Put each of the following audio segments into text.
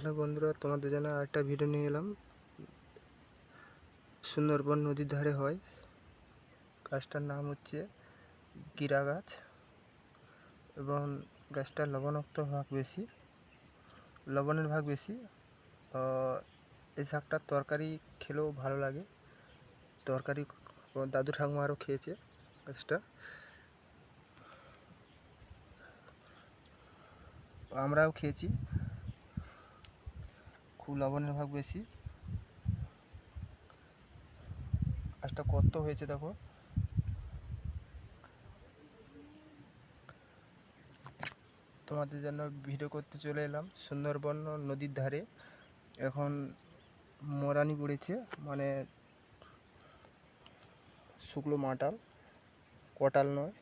Hello বন্ধুরা, তোমাদের জন্য আরেকটা ভিডিও নিয়ে এলাম। সুন্দরবন নদীর ধারে হয়। গাছটার নাম হচ্ছে গিরা গাছ এবং গাছটার লবণাক্ত ভাগ বেশি। লবণের ভাগ বেশি। এই শাকটা তরকারি খেলেও ভালো লাগে। তরকারি দাদু ঠাকুমা আরও খেয়েছে গাছটা। আমরাও খেয়েছি। খুব লবণের ভাগ বেশি। গাছটা কত হয়েছে দেখো। তোমাদের জন্য ভিডিও করতে চলে এলাম। সুন্দরবন নদীর ধারে। এখন মরানি পড়েছে মানে শুকনো মাটাল, কটাল নয়।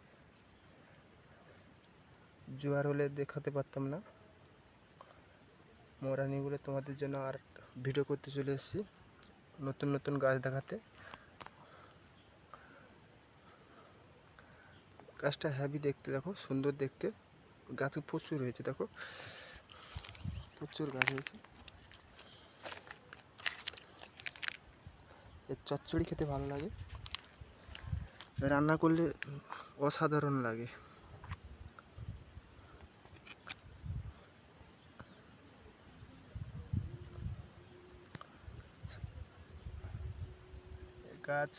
জোয়ার হলে দেখাতে পারতাম না। মরানিগুলো তোমাদের জন্য আর ভিডিও করতে চলে এসেছি। নতুন নতুন গাছ দেখাতে। গাছটা হ্যাভি দেখতে, দেখো, সুন্দর দেখতে। গাছ প্রচুর হয়েছে, দেখো। প্রচুর গাছ হয়েছে। এর চচ্চড়ি খেতে ভালো লাগে। রান্না করলে অসাধারণ লাগে। গাছ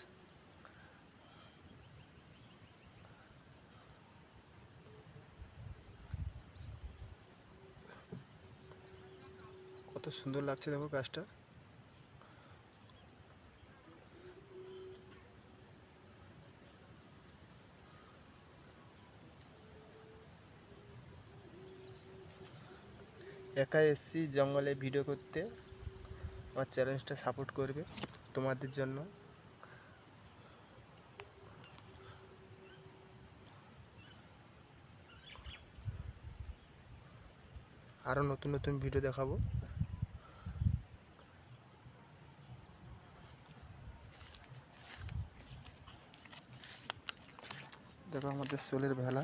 কত সুন্দর লাগছে দেখো গাছটা একা এসছি জঙ্গলে ভিডিও করতে। আমার চ্যালেঞ্জটা সাপোর্ট করবে তোমাদের জন্য। আরও নতুন নতুন ভিডিও দেখাবো। দেখো আমাদের সোলের ভেলা,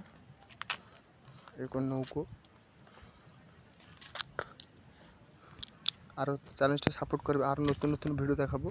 এরকম নৌকো। আরও চ্যালেঞ্জটা সাপোর্ট করবে আরও নতুন নতুন ভিডিও দেখাবো।